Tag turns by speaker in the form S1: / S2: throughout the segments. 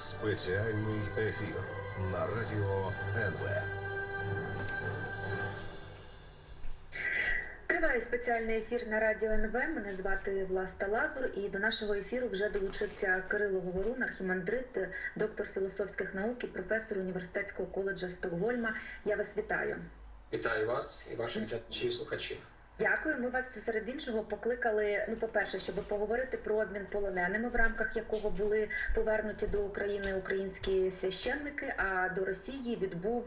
S1: Спеціальний ефір на радіо НВ.
S2: Триває спеціальний ефір на радіо НВ. Мене звати Власта Лазур, і до нашого ефіру вже долучився Кирило Говорун, архімандрит, доктор філософських наук і професор університетського коледжа Стокгольма. Я вас вітаю.
S3: Вітаю вас і ваших глядачів і слухачів.
S2: Дякую. Ми вас серед іншого покликали. Ну, по-перше, щоб поговорити про обмін полоненими, в рамках якого були повернуті до України українські священники. А до Росії відбув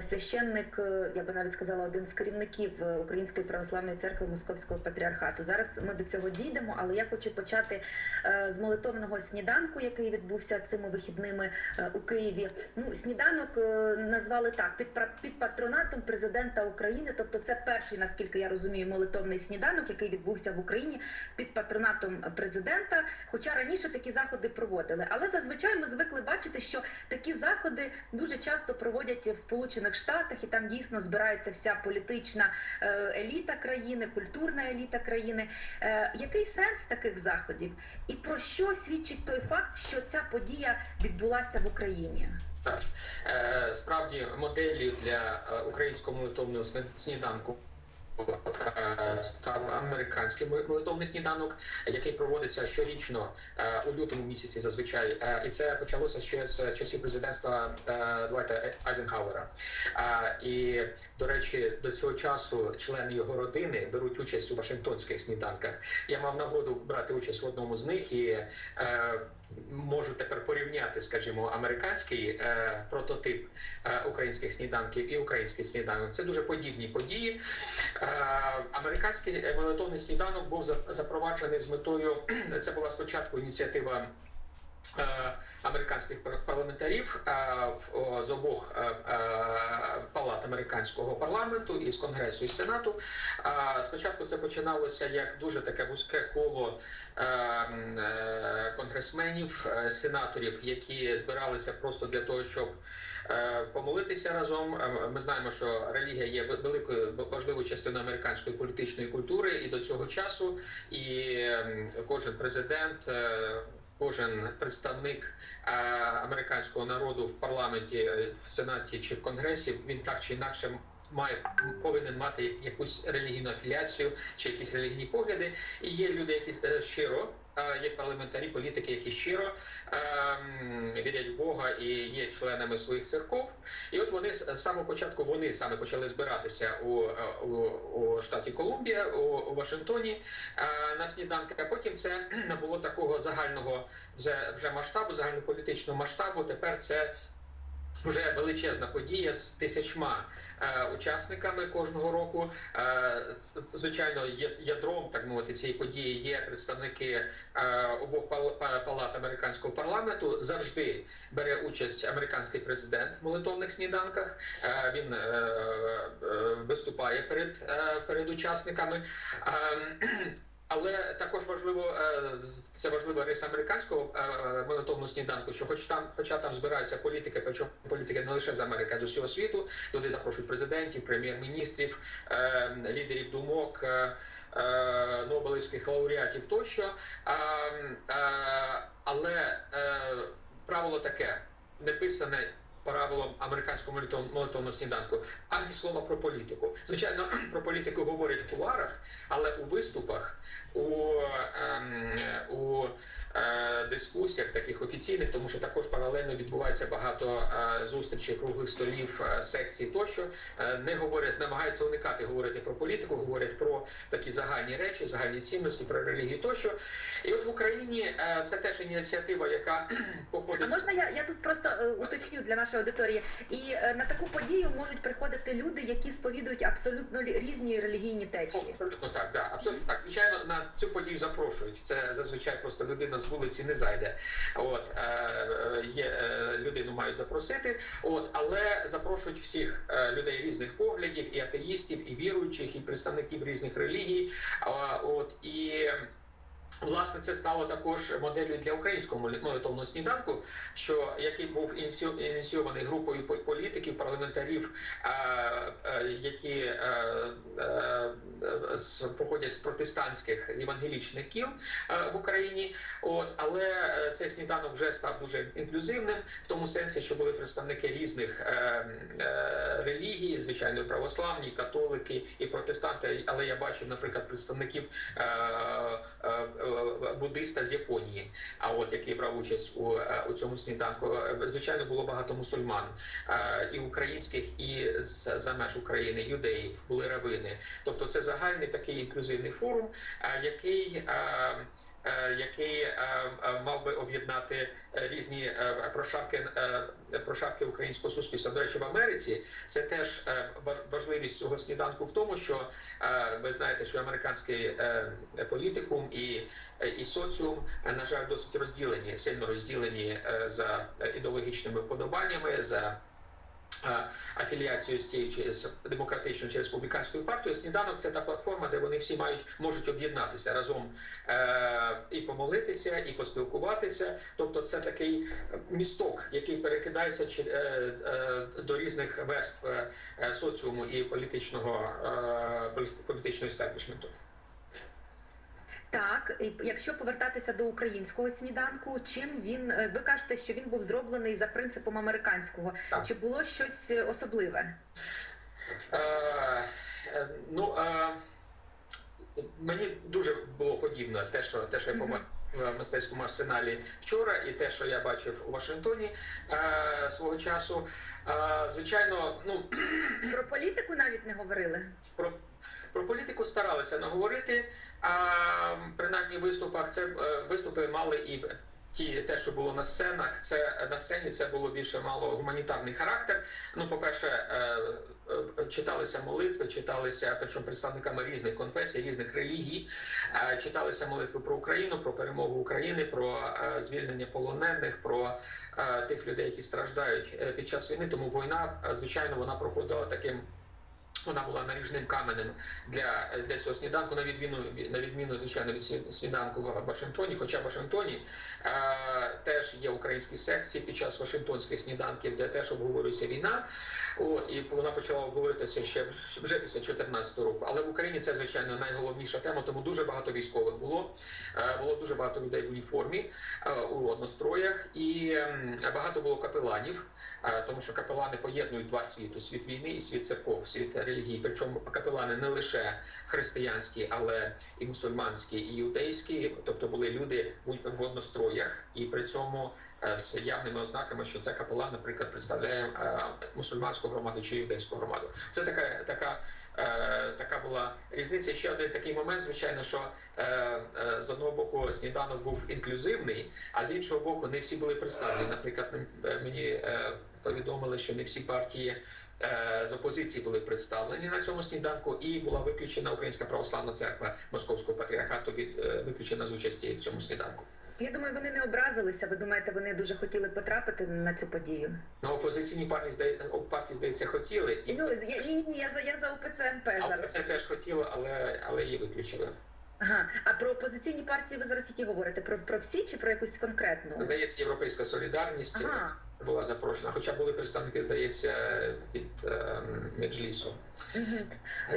S2: священник, е, я би навіть сказала, один з керівників е, Української православної церкви Московського патріархату. Зараз ми до цього дійдемо, але я хочу почати е, з молитовного сніданку, який відбувся цими вихідними у Києві. Ну, сніданок назвали так під патронатом президента України. Тобто, це перший, наскільки я розумію, молитовний сніданок, який відбувся в Україні під патронатом президента. Хоча раніше такі заходи проводили. Але зазвичай ми звикли бачити, що такі заходи дуже часто проводять в Сполучених Штатах, і там дійсно збирається вся політична е, еліта країни, культурна еліта країни. Е, Який сенс таких заходів? І про що свідчить той факт, що ця подія відбулася в Україні?
S3: Так е, справді моделлю для українського молитовного сніданку. Е, Став американський молитовний сніданок, який проводиться щорічно е, у лютому місяці зазвичай, Е, і це почалося ще з часів президентства Дуайта Айзенхауера. Е, І до речі, до цього часу члени його родини беруть участь у Вашингтонських сніданках. Я мав нагоду брати участь в одному з них і можу тепер порівняти, скажімо, американський е, прототип е, українських сніданків і український сніданок. Це дуже подібні події. Е, американський молитовний сніданок був за- запроваджений з метою. Це була спочатку ініціатива. Е, Американських пар- парламентарів е, з обох е, палат американського парламенту і з конгресу і сенату. Спочатку це починалося як дуже таке вузьке коло конгресменів, сенаторів, які збиралися просто для того, щоб помолитися разом. Ми знаємо, що релігія є великою важливою частиною американської політичної культури, і до цього часу і кожен президент. Кожен представник е, американського народу в парламенті, е, в сенаті чи в конгресі він так чи інакше має повинен мати якусь релігійну афіліацію чи якісь релігійні погляди. І є люди, які е, щиро, е, є парламентарі, політики, які щиро ем, вірять в Бога і є членами своїх церков. І от вони з самого початку вони саме почали збиратися у, е, у, у штаті Колумбія, у, у Вашингтоні е, на сніданки. А потім це набуло такого загального вже, вже масштабу, загальнополітичного масштабу. Тепер це вже величезна подія з тисячма е, учасниками кожного року. Е, звичайно, ядром так мовити цієї події є представники е, обох пал- палат американського парламенту. Завжди бере участь американський президент в молитовних сніданках. Е, він е, е, виступає перед, е, перед учасниками. Е, але також важливо е, це важлива риса американського е, молитовного сніданку, що хоч там, хоча там збираються політики, причому політики не лише з Америки, а з усього світу, туди запрошують президентів, прем'єр-міністрів, е, лідерів думок. Нобелівських лауреатів тощо, але правило таке не писане правилом американського молитов- молитовного сніданку, ані слова про політику. Звичайно, про політику говорять в куларах, але у виступах, у, ем, у дискусіях таких офіційних, тому що також паралельно відбувається багато е, зустрічей, круглих столів, е, секцій тощо, е, не говорять, намагаються уникати говорити про політику, говорять про такі загальні речі, загальні цінності, про релігію тощо. І от в Україні е, це теж ініціатива, яка походить.
S2: А можна я, я тут просто е, уточню для нашої аудиторії? І е, на таку подію можуть приходити люди, які сповідують абсолютно різні релігійні течії.
S3: Абсолютно так, да, абсолютно так. Звичайно, на цю подію запрошують. Це зазвичай просто людина з вулиці не зайде. От е, є е, людину мають запросити. От, але запрошують всіх е, людей різних поглядів, і атеїстів, і віруючих, і представників різних релігій. От і Власне, це стало також моделлю для українського молитовного сніданку, що який був ініційований групою пол- політиків, парламентарів, е, е, які е, походять з протестантських євангелічних кіл в Україні. От але цей сніданок вже став дуже інклюзивним в тому сенсі, що були представники різних релігій, звичайно, православні, католики і протестанти. Але я бачив, наприклад, представників буддиста з Японії, а от який брав участь у, е, у цьому сніданку. Е, Звичайно, було багато мусульман е, і українських, і за меж України, юдеїв, були равини. Тобто, це загальний такий інклюзивний форум, е, який. Е, Який е, е, мав би об'єднати різні прошарки, прошарки українського суспільства. До речі, в Америці це теж важливість цього сніданку в тому, що ви знаєте, що американський політикум і, і соціум, на жаль, досить розділені, сильно розділені за ідеологічними вподобаннями. за е, Афіліацією з тією чи з демократичною чи республіканською партією сніданок це та платформа, де вони всі мають можуть об'єднатися разом е, і помолитися, і поспілкуватися. Тобто, це такий місток, який перекидається чи- е, е, до різних верств е, соціуму і політичного е, полі- політичного істеблішменту.
S2: Так, і якщо повертатися до українського сніданку, чим він е, ви кажете, що він був зроблений за принципом американського?
S3: Так.
S2: Чи було щось е, особливе?
S3: Е, е, ну, е, мені дуже було подібно те, що, те, що я побачив в мистецькому арсеналі вчора, і те, що я бачив у Вашингтоні е, свого часу. Е, звичайно, ну
S2: Про політику навіть не говорили.
S3: про, про політику старалися не говорити. А принаймні в виступах це е, виступи мали і ті, те, що було на сценах. Це на сцені це було більше мало гуманітарний характер. Ну, по-перше, е, е, читалися молитви, читалися причому представниками різних конфесій, різних релігій. Читалися молитви про Україну, про перемогу України, про звільнення полонених, про тих людей, які страждають під час війни. Тому війна, звичайно, вона проходила таким. Вона була наріжним каменем для, для цього сніданку, на відміну на відміну, звичайно, від сніданку в Вашингтоні. Хоча в Вашингтоні е, теж є українські секції під час Вашингтонських сніданків, де теж обговорюється війна. От і вона почала обговоритися ще вже після 2014 року. Але в Україні це звичайно найголовніша тема, тому дуже багато військових було. Е, було дуже багато людей в уніформі е, у одностроях, і ем, багато було капеланів. Е, тому що капелани поєднують два світи: світ війни і світ церков, світ релігії. Причому капелани не лише християнські, але і мусульманські, і юдейські, тобто були люди в, одностроях, і при цьому е, з явними ознаками, що це капелан, наприклад, представляє е, мусульманську громаду чи юдейську громаду. Це така така. е, Така була різниця. Ще один такий момент, звичайно, що з одного боку сніданок був інклюзивний, а з іншого боку, не всі були представлені. Наприклад, мені повідомили, що не всі партії з опозиції були представлені на цьому сніданку, і була виключена Українська православна церква Московського патріархату від е, виключена з участі в цьому сніданку.
S2: Я думаю, вони не образилися. Ви думаєте, вони дуже хотіли потрапити на цю подію?
S3: Ну, опозиційні партії здає партії, здається, хотіли, і
S2: Ну я ні, ні, я за я за ОПЦМП
S3: а
S2: зараз.
S3: це теж хотіли, але але її виключили.
S2: Ага. А про опозиційні партії ви зараз які говорите? Про про всі чи про якусь конкретну?
S3: Здається, європейська солідарність
S2: Ага.
S3: Була запрошена, хоча були представники, здається, від е, Меджлісу.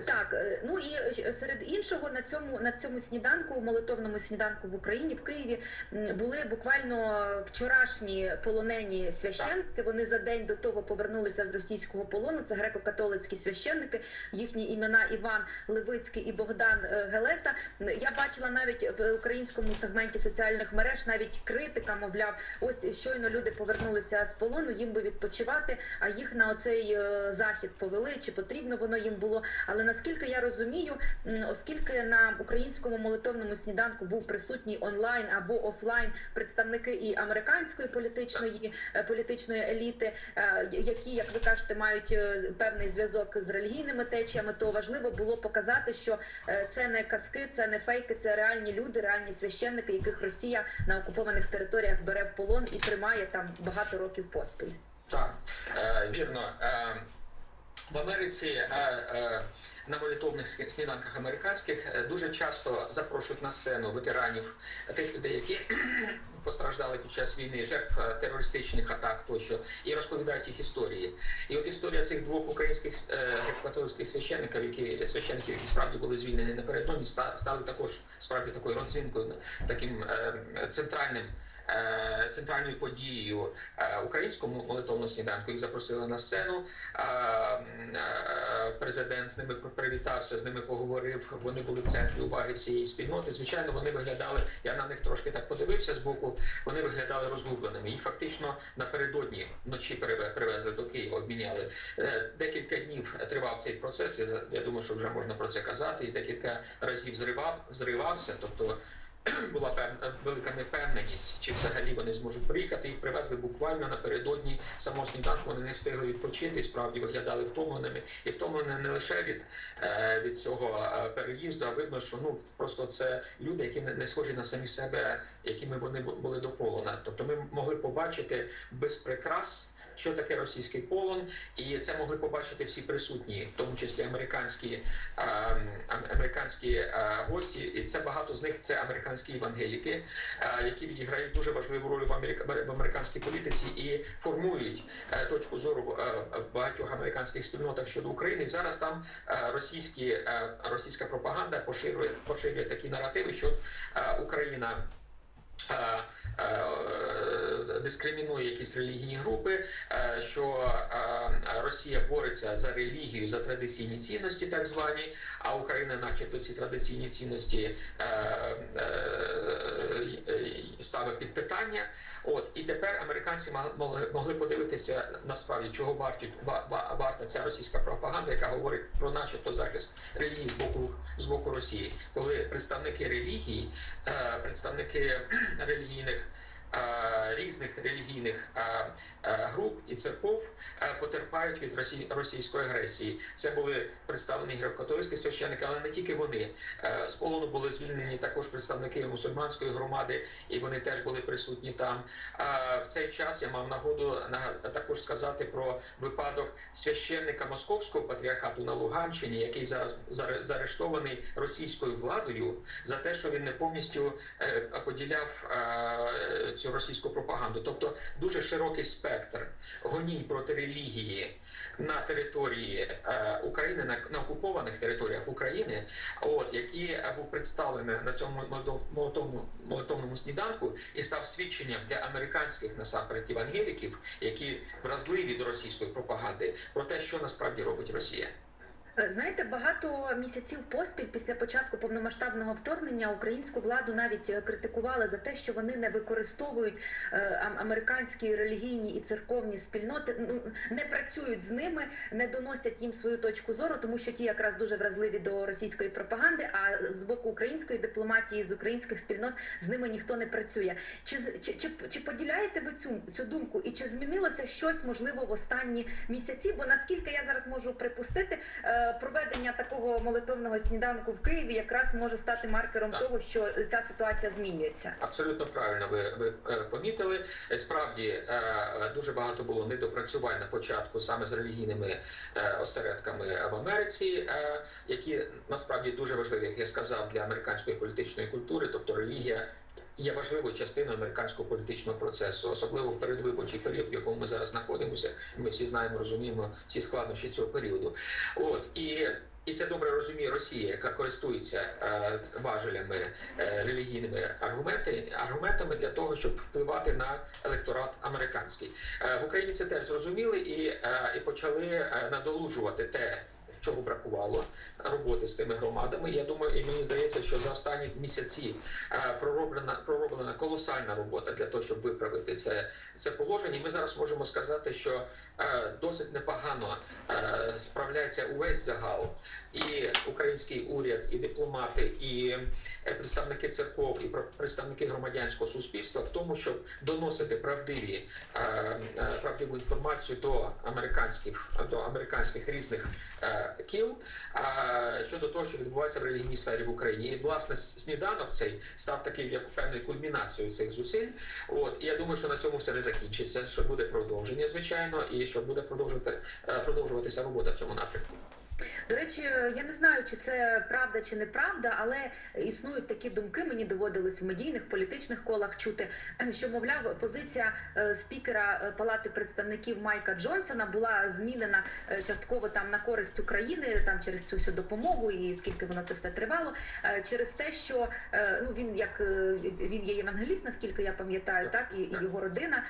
S2: Так, е, ну і е, серед іншого на цьому на цьому сніданку, молитовному сніданку в Україні в Києві були буквально вчорашні полонені священники. Вони за день до того повернулися з російського полону. Це греко-католицькі священники. Їхні імена Іван Левицький і Богдан е, Гелета. Я бачила навіть в українському сегменті соціальних мереж навіть критика, мовляв, ось щойно люди повернулися з полону, їм би відпочивати, а їх на оцей е, захід повели. Чи потрібно воно їм було? Але наскільки я розумію, оскільки на українському молитовному сніданку був присутній онлайн або офлайн представники і американської політичної е, політичної еліти, е, які, як ви кажете, мають певний зв'язок з релігійними течіями, то важливо було показати, що це не казки, це не фейки, це реальні люди, реальні священники, яких Росія на окупованих територіях бере в полон і тримає там багато років поспіль.
S3: Так, е, вірно. Е, В Америці е, е, на молитовних сніданках американських е, дуже часто запрошують на сцену ветеранів тих людей, які постраждали під час війни, жертв е, терористичних атак тощо, і розповідають їх історії. І от історія цих двох українських е, греко-католицьких священників, які священників, які справді були звільнені напередодні, ста- стали також справді такою родзинкою, таким е, центральним. Е, Центральною подією е, українському молитовного сніданку їх запросили на сцену. Е, Президент з ними привітався, з ними поговорив. Вони були в центрі уваги всієї спільноти. Звичайно, вони виглядали. Я на них трошки так подивився з боку. Вони виглядали розгубленими. Їх фактично напередодні вночі привезли до Києва, обміняли. Декілька днів тривав цей процес. Я думаю, що вже можна про це казати. І декілька разів зривав, зривався. Тобто була певна велика непевненість, чи взагалі вони зможуть приїхати. Їх привезли буквально напередодні самого сніданку. Вони не встигли відпочити. і Справді виглядали втомленими і втомлені не лише від, е, від цього е, переїзду, а видно, що ну просто це люди, які не, схожі на самі себе, якими вони були до полона. Тобто ми могли побачити без прикрас. Що таке російський полон, і це могли побачити всі присутні, в тому числі американські е, американські е, гості, і це багато з них це американські євангеліки, е, які відіграють дуже важливу роль в, Америка, в американській політиці і формують е, точку зору в, е, в багатьох американських спільнотах щодо України. Зараз там е, російські е, російська пропаганда поширює поширює такі наративи, що е, Україна. е, е, Дискримінує якісь релігійні групи, е, що е, Росія бореться за релігію, за традиційні цінності, так звані, а Україна, начебто, ці традиційні цінності е, е, ставить під питання. От і тепер американці могли, могли подивитися насправді, чого варті ва- ва- варта ця російська пропаганда, яка говорить про, начебто, захист релігії з боку з боку Росії, коли представники релігії, е, представники релігійних. Різних релігійних груп і церков потерпають від росі- російської агресії. Це були представлені греко-католицькі священники, але не тільки вони. З полону були звільнені також представники мусульманської громади, і вони теж були присутні там. В цей час я мав нагоду також сказати про випадок священника московського патріархату на Луганщині, який зараз заарештований російською владою за те, що він не повністю е, поділяв цю російську пропаганду. Тобто дуже широкий спектр гонінь проти релігії на території е, України, на, на окупованих територіях України, от який е, був представлений на цьому молитовному, молитовному сніданку і став свідченням для американських насамперед євангеліків, які вразливі до російської пропаганди, про те, що насправді робить Росія.
S2: Е, Знаєте, багато місяців поспіль після початку повномасштабного вторгнення українську владу навіть е, критикували за те, що вони не використовують е, американські релігійні і церковні спільноти, ну не працюють з ними, не доносять їм свою точку зору, тому що ті якраз дуже вразливі до російської пропаганди. А з боку української дипломатії, з українських спільнот з ними ніхто не працює. Чи чи, чи, чи поділяєте ви цю цю думку? І чи змінилося щось можливо в останні місяці? Бо наскільки я зараз можу припустити, проведення такого молитовного сніданку в Києві якраз може стати маркером
S3: Так.
S2: того, що ця ситуація змінюється.
S3: Абсолютно правильно ви, ви е, помітили. Е, Справді е, дуже багато було недопрацювань на початку саме з релігійними осередками в Америці, які насправді дуже важливі, як я сказав, для американської політичної культури, тобто релігія. Є важливою частиною американського політичного процесу, особливо в передвиборчий період, в якому ми зараз знаходимося. Ми всі знаємо, розуміємо всі складнощі цього періоду. От і і це добре розуміє Росія, яка користується е, важелями е, релігійними аргументи, аргументами для того, щоб впливати на електорат американський. Е, в Україні це теж зрозуміли і, е, і почали е, надолужувати те. Чого бракувало роботи з тими громадами? Я думаю, і мені здається, що за останні місяці е, пророблена пророблена колосальна робота для того, щоб виправити це, це положення. Ми зараз можемо сказати, що е, досить непогано е, справляється увесь загал, і український уряд, і дипломати, і представники церков, і представники громадянського суспільства в тому, щоб доносити правдиві правдиву інформацію до американських до американських різних а, щодо того, що відбувається в релігійній сфері в Україні. І власне сніданок цей став таким як певною кульмінацією цих зусиль. От і я думаю, що на цьому все не закінчиться. Що буде продовження, звичайно, і що буде продовжувати е, продовжуватися робота в цьому напрямку.
S2: До речі, я не знаю, чи це правда чи неправда, але існують такі думки. Мені доводилось в медійних політичних колах чути, що мовляв, позиція е, спікера е, Палати представників Майка Джонсона була змінена е, частково там на користь України, там через цю всю допомогу і скільки воно це все тривало, через те, що ну він як він є євангеліст, наскільки я пам'ятаю, так і, і його родина,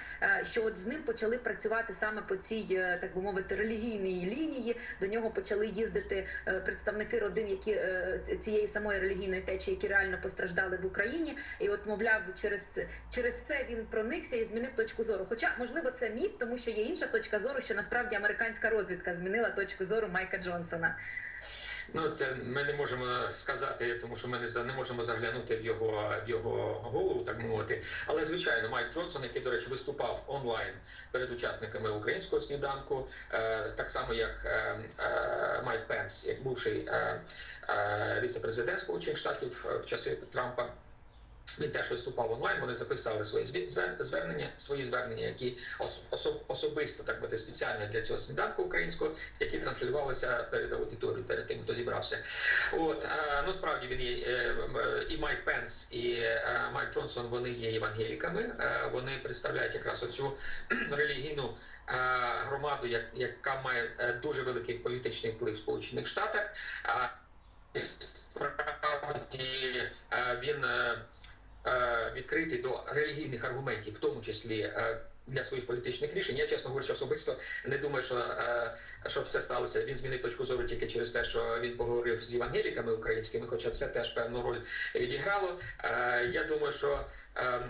S2: що от з ним почали працювати саме по цій, так би мовити, релігійній лінії. До нього почали їздити е, представники родин, які е, цієї самої релігійної течії, які реально постраждали в Україні. І от, мовляв, через через це він проникся і змінив точку зору. Хоча, можливо, це міф, тому що є інша точка зору, що насправді американська розвідка змінила точку зору Майка Джонсона.
S3: Ну, це ми не можемо сказати, тому що ми не, не можемо заглянути в його в його голову, так мовити. Але звичайно, Майк Джонсон, який, до речі, виступав онлайн перед учасниками українського сніданку, е, так само як е, е, Майк Пенс, як бувший е, е, віце-президент Сполучених Штатів в часи Трампа. Він теж виступав онлайн. Вони записали свої звернення, свої звернення, які ос- особисто так би спеціально для цього сніданку українського, які транслювалися перед аудиторією, перед тим, хто зібрався. От е, ну справді він є е, е, і Майк Пенс, і Майк Джонсон. Вони є євангеліками. Вони представляють якраз оцю релігійну громаду, яка має дуже великий політичний вплив в Сполучених Штатах. Справді він відкритий до релігійних аргументів, в тому числі е, для своїх політичних рішень. Я чесно говорю, особисто не думаю, що, е, що все сталося. Він змінив точку зору тільки через те, що він поговорив з євангеліками українськими, хоча це теж певну роль відіграло. Е, Я думаю, що. ем,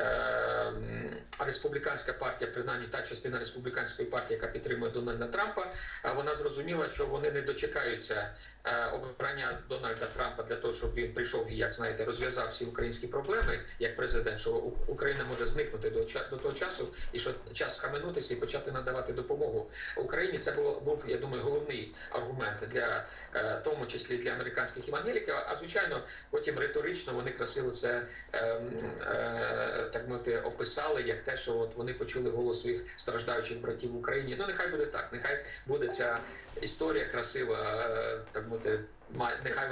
S3: ем, Республіканська партія, принаймні та частина республіканської партії, яка підтримує Дональда Трампа, е, вона зрозуміла, що вони не дочекаються е, обрання Дональда Трампа для того, щоб він прийшов і, як знаєте, розв'язав всі українські проблеми як президент, що Україна може зникнути до того часу, і що час схаменутися і почати надавати допомогу Україні. Це було був, я думаю, головний аргумент для е, тому числі для американських євангеліків. А звичайно, потім риторично вони красиво це е, е, так мовити описали як те, що от вони почули голос своїх страждаючих братів в Україні. Ну нехай буде так, нехай буде ця історія красива, так мовити,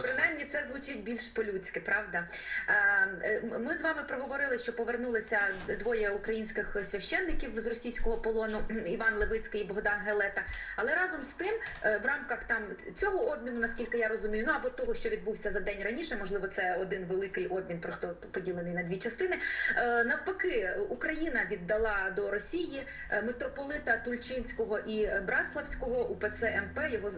S2: Принаймні це звучить більш по-людськи, правда? Е, Ми з вами проговорили, що повернулися двоє українських священників з російського полону Іван Левицький і Богдан Гелета. Але разом з тим, е, в рамках там цього обміну, наскільки я розумію, ну або того, що відбувся за день раніше, можливо, це один великий обмін, просто поділений на дві частини. Е, Навпаки, Україна віддала до Росії митрополита Тульчинського і Братславського УПЦ МП, його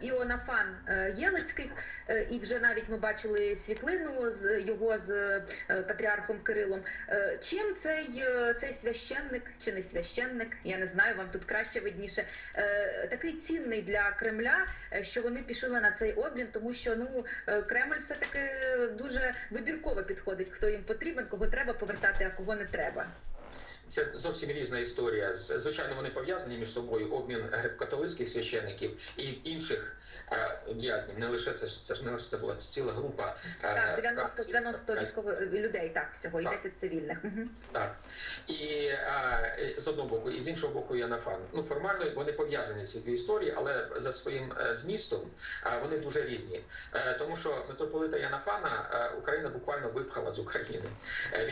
S2: Іонафан е, Єлицьких, Е, і вже навіть ми бачили світлину з його з е, патріархом Кирилом. Е, Чим цей, цей священник чи не священник, я не знаю, вам тут краще видніше, такий цінний для Кремля, що вони пішли на цей обмін, тому що ну Кремль все таки дуже вибірково підходить, хто їм потрібен, кого треба повертати, а кого не треба.
S3: Це зовсім різна історія. Звичайно, вони пов'язані між собою. Обмін греко-католицьких священиків і інших е, в'язнів. Не лише це це ж не лише це була ціла група. е,
S2: Так, 90,
S3: братців.
S2: 90 військових людей, так всього, і 10 цивільних.
S3: Так. І е, з одного боку, і з іншого боку, Янафан. Ну, формально вони пов'язані ці дві історії, але за своїм е, змістом вони дуже різні. Тому що митрополита Янафана Україна буквально випхала з України.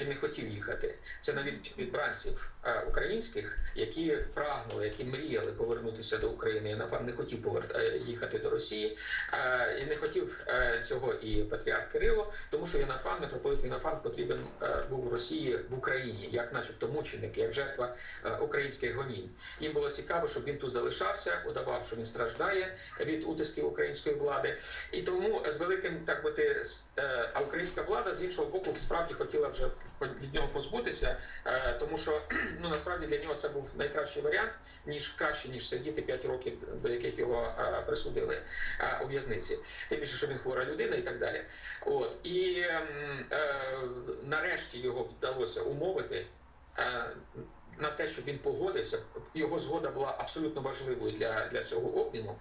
S3: Він не хотів їхати. Це на відміну від бранців е, українських, які прагнули, які мріяли повернутися до України. Янафан не хотів повер- е, їхати до Росії. Е, і не хотів е, цього і патріарх Кирило, тому що Янафан, митрополит Янафан потрібен був в Росії в Україні, як, начебто, мученик, як жертва українських гонінь. Їм було цікаво, щоб він тут залишався, удавав, що він страждає від утисків української влади. І тому з великим так бути, с- е, а українська влада з іншого боку справді хотіла вже від нього позбутися, е, тому що ну насправді для нього це був найкращий варіант, ніж краще ніж сидіти 5 років, до яких його е, присудили е, у в'язниці. Тим більше, що він хвора людина і так далі. От і нарешті його вдалося умовити. На те, щоб він погодився. Його згода була абсолютно важливою для, для цього обміну.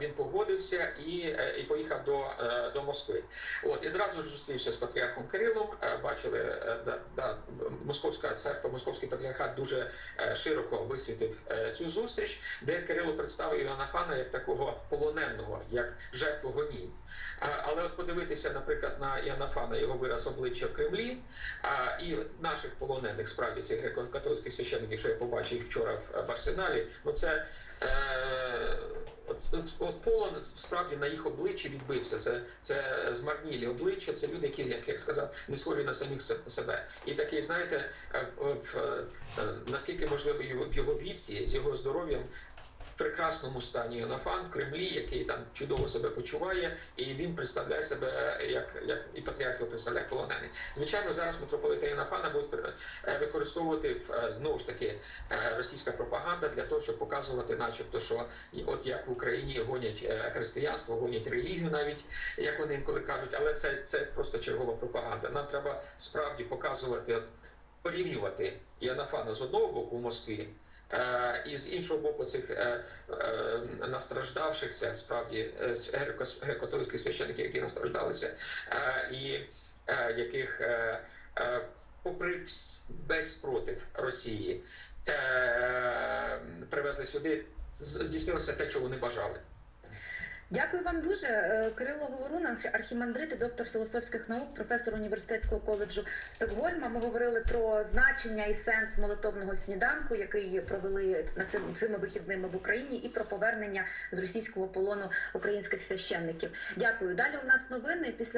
S3: Він погодився і, е, і поїхав до, е, до Москви. От і зразу ж зустрівся з патріархом Кирилом. Е, Бачили, да, да, московська церква, московський патріархат дуже широко висвітив цю зустріч, де Кирило представив Іоаннафана як такого полоненого, як жертву гонінь. А, Але от подивитися, наприклад, на Іоаннафана, його вираз обличчя в Кремлі, і наших полонених справді цих греко-католицьких священників, що я побачив їх вчора в, в Арсеналі, ну це. Е, От, от, полон справді на їх обличчі відбився. Це, це змарнілі обличчя, це люди, які, як я сказав, не схожі на самих себе. І такий, знаєте, в, в, е, наскільки можливо в його віці, з його здоров'ям, прекрасному стані Йонафан в Кремлі, який там чудово себе почуває, і він представляє себе е, як, як і патріарх його представляє полонений. Звичайно, зараз митрополита Йонафана будуть е, використовувати е, знову ж таки російська пропаганда для того, щоб показувати, начебто, що от як в Україні гонять християнство, гонять релігію, навіть як вони інколи кажуть, але це, це просто чергова пропаганда. Нам треба справді показувати, от, порівнювати Янафана з одного боку в Москві. Е, І з іншого боку, цих е, е, настраждавшихся справді греко-католицьких священиків, які настраждалися, і яких, попри весь спротив Росії, привезли сюди, здійснилося те, що вони бажали.
S2: Дякую вам дуже, Е, Кирило Говорун, архі- архімандрит і доктор філософських наук, професор університетського коледжу Стокгольма. Ми говорили про значення і сенс молитовного сніданку, який провели на цим цими вихідними в Україні, і про повернення з російського полону українських священників. Дякую. Далі у нас новини після.